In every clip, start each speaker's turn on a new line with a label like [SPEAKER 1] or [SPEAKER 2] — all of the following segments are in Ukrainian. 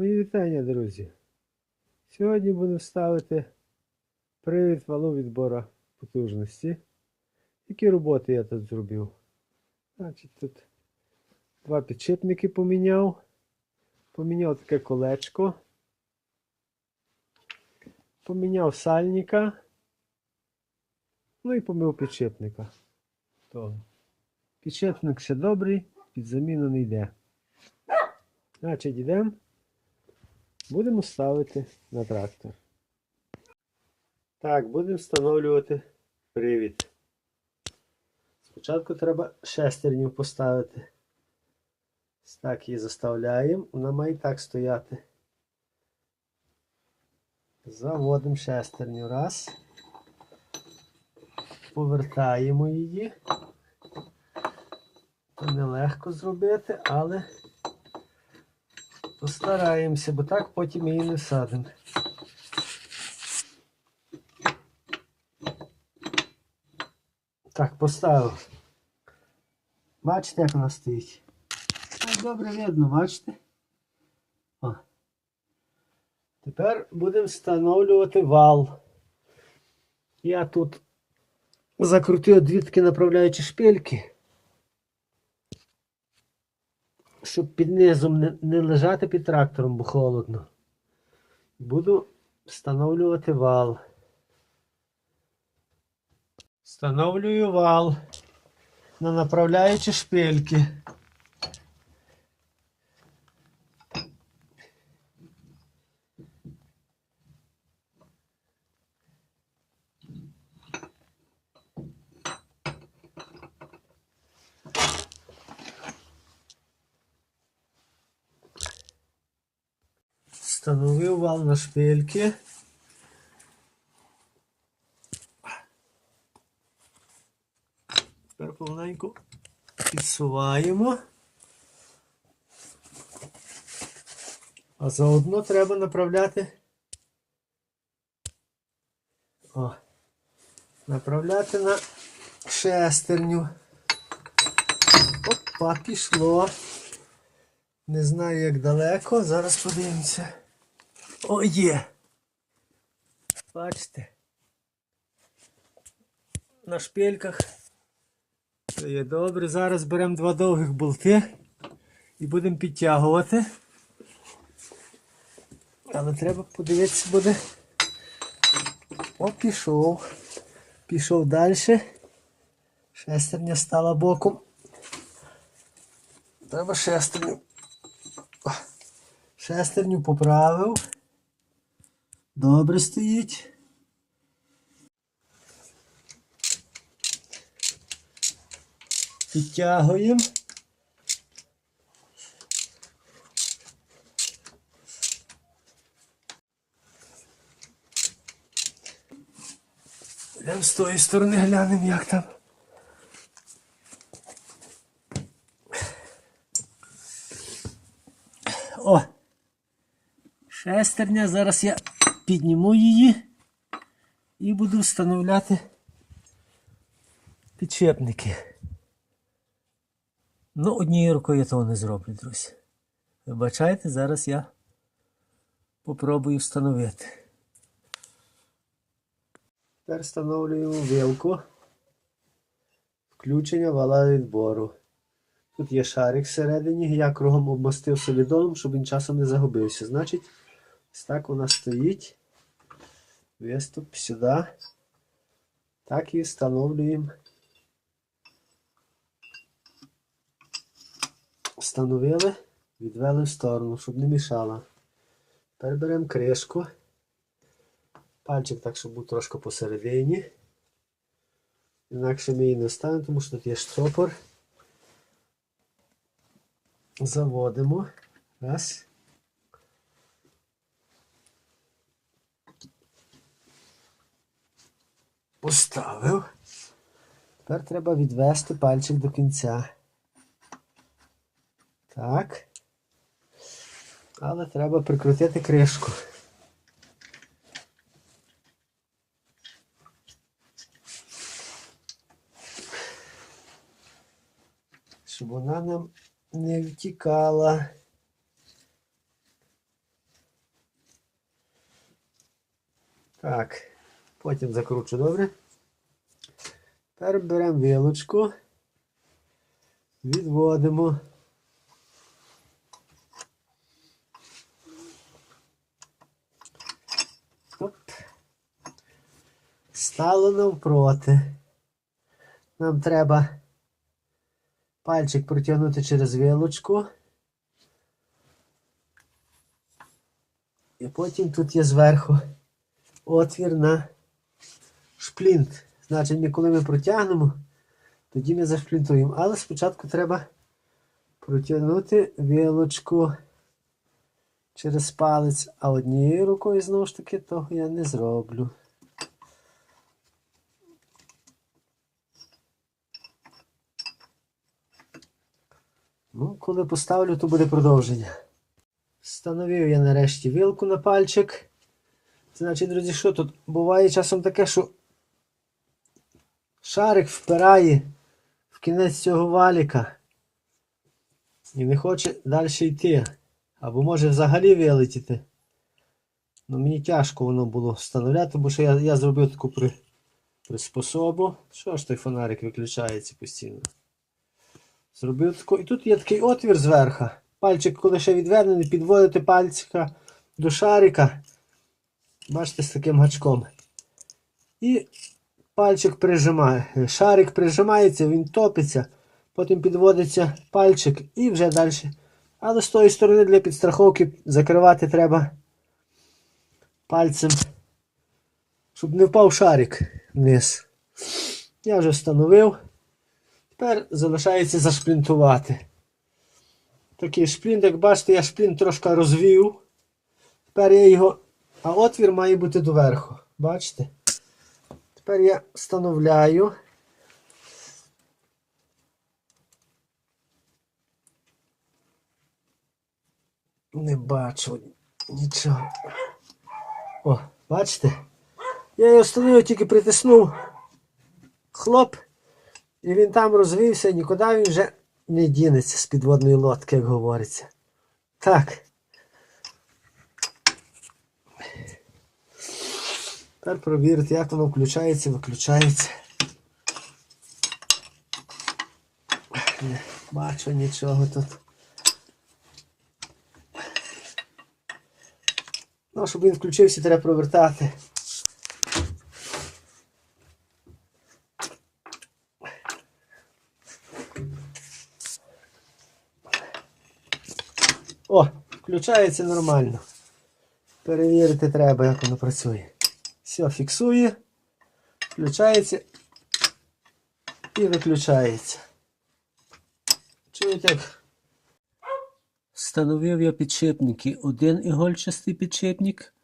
[SPEAKER 1] Мої вітання, друзі. Сьогодні будемо ставити привід валу відбора потужності. Які роботи я тут зробив? Значить, тут два підшипники поміняв. Поміняв таке колечко. Поміняв сальника. Ну і помив підшипника. Того. Підшипник ще добрий, під заміну не йде. Значить, йдемо. Будемо ставити на трактор. Так, будемо встановлювати привід. Спочатку треба шестерню поставити. Так її заставляємо. Вона має так стояти. Заводимо шестерню. Раз. Повертаємо її. Нелегко зробити, але постараємося, бо так потім її не садимо. Так, поставив. Бачите, як вона стоїть? Так, добре видно, бачите? О. Тепер будемо встановлювати вал. Я тут закрутив дві такі направляючі шпильки, щоб під низом не, не лежати під трактором, бо холодно. Буду встановлювати вал. Встановлюю вал на направляючі шпильки. Встановив вал на шпильки. Тепер повненько підсуваємо. А заодно треба направляти. О, направляти на шестерню. Опа, пішло. Не знаю, як далеко. Зараз подивимося. О, є. Бачите? На шпильках. Це є добре. Зараз беремо два довгих болти і будемо підтягувати. Але треба подивитися буде. О, пішов. Пішов далі. Шестерня стала боком. Треба шестерню. Шестерню поправив. Добре стоїть. Підтягуємо. Йдемо з тої сторони глянемо, як там. О! Шестерня. Зараз я підніму її і буду встановляти підшипники. Ну, однією рукою я того не зроблю, друзі. Вибачайте, зараз я попробую встановити. Тепер встановлюємо вилку. Включення вала відбору. Тут є шарик всередині, я кругом обмастив солідоном, щоб він часом не загубився. Значить, ось так вона стоїть. Виступ сюди. Так і встановлюємо. Встановили, відвели в сторону, щоб не мішала. Тепер беремо кришку. Пальчик так, щоб був трошки посередині. Інакше ми її не ставимо, тому що тут є штопор. Заводимо. Раз. Поставив. Тепер треба відвести пальчик до кінця. Так. Але треба прикрутити кришку. Щоб вона нам не втікала. Так потім закручу добре. Тепер беремо вилочку, відводимо. Оп. Стало навпроти. Нам треба пальчик протягнути через вилочку. І потім тут є зверху отвір на шплінт. Значить, коли ми протягнемо, тоді ми зашплінтуємо. Але спочатку треба протягнути вилочку через палець, а однією рукою знову ж таки того я не зроблю. Ну, коли поставлю, то буде продовження. Встановив я нарешті вилку на пальчик. Значить, друзі, що тут? Буває часом таке, що шарик впирає в кінець цього валіка і не хоче далі йти. Або може взагалі вилетіти. Ну, мені тяжко воно було встановляти, бо що я, я зробив таку при, приспособу. Що ж той фонарик виключається постійно? Зробив таку. І тут є такий отвір зверху. Пальчик, коли ще відвернений, підводити пальчика до шарика. Бачите, з таким гачком. І пальчик прижимає. Шарик прижимається, він топиться. Потім підводиться пальчик і вже далі. Але з тої сторони для підстраховки закривати треба пальцем, щоб не впав шарик вниз. Я вже встановив. Тепер залишається зашплінтувати. Такий шплінт, як бачите, я шплінт трошки розвів. Тепер я його. А отвір має бути доверху. Бачите? Тепер я встановляю. Не бачу нічого. О, бачите? Я його встановив, тільки притиснув хлоп, і він там розвівся, нікуди він вже не дінеться з підводної лодки, як говориться. Так. Тепер провірити, як воно включається, виключається. Не бачу нічого тут. Ну, щоб він включився, треба провертати. О, включається нормально. Перевірити треба, як воно працює. Все, фіксує, включається і виключається. Чуєте? Встановив я підшипники. Один ігольчастий підшипник,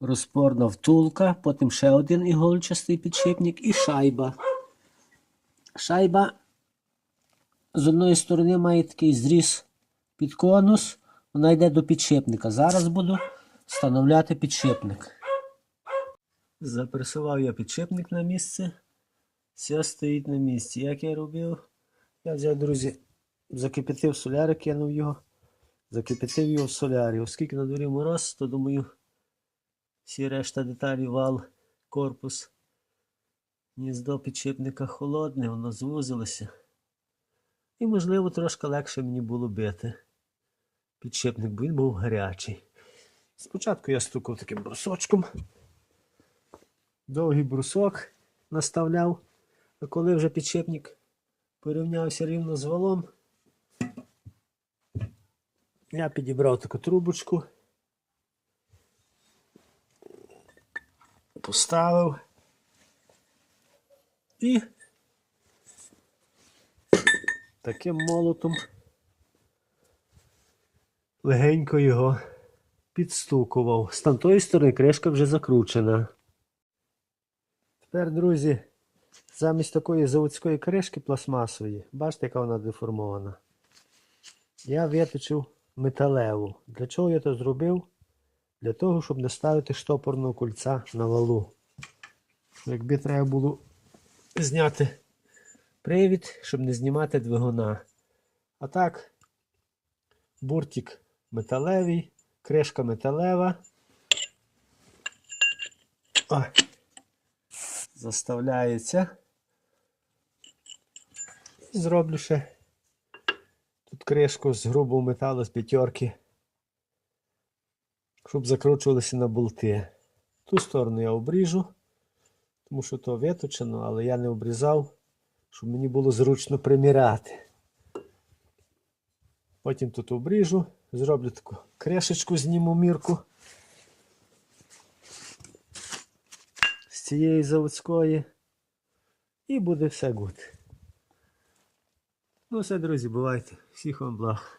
[SPEAKER 1] розпорна втулка, потім ще один ігольчастий підшипник і шайба. Шайба з одної сторони має такий зріз під конус, вона йде до підшипника. Зараз буду встановляти підшипник. Запресував я підшипник на місце. Все стоїть на місці. Як я робив? Я взяв, друзі, закипятив соляри, кинув його. Закипятив його в солярі. Оскільки на дворі мороз, то думаю, всі решта деталі, вал, корпус, гніздо підшипника холодне, воно звузилося. І, можливо, трошки легше мені було бити. Підшипник, бо він був гарячий. Спочатку я стукав таким брусочком. Довгий брусок наставляв, а коли вже підшипник порівнявся рівно з валом, я підібрав таку трубочку, поставив і таким молотом легенько його підстукував. З тамтої сторони кришка вже закручена. Тепер, друзі, замість такої заводської кришки пластмасової, бачите, яка вона деформована. Я виточив металеву. Для чого я це зробив? Для того, щоб не ставити штопорного кольця на валу. Якби треба було зняти привід, щоб не знімати двигуна. А так, буртик металевий, кришка металева. О, заставляється. І зроблю ще тут кришку з грубого металу з п'ятерки, щоб закручувалися на болти. Ту сторону я обріжу, тому що то виточено, але я не обрізав, щоб мені було зручно приміряти. Потім тут обріжу, зроблю таку кришечку, зніму мірку. Цієї заводської. І буде все гуд. Ну все, друзі, бувайте. Всіх вам благ.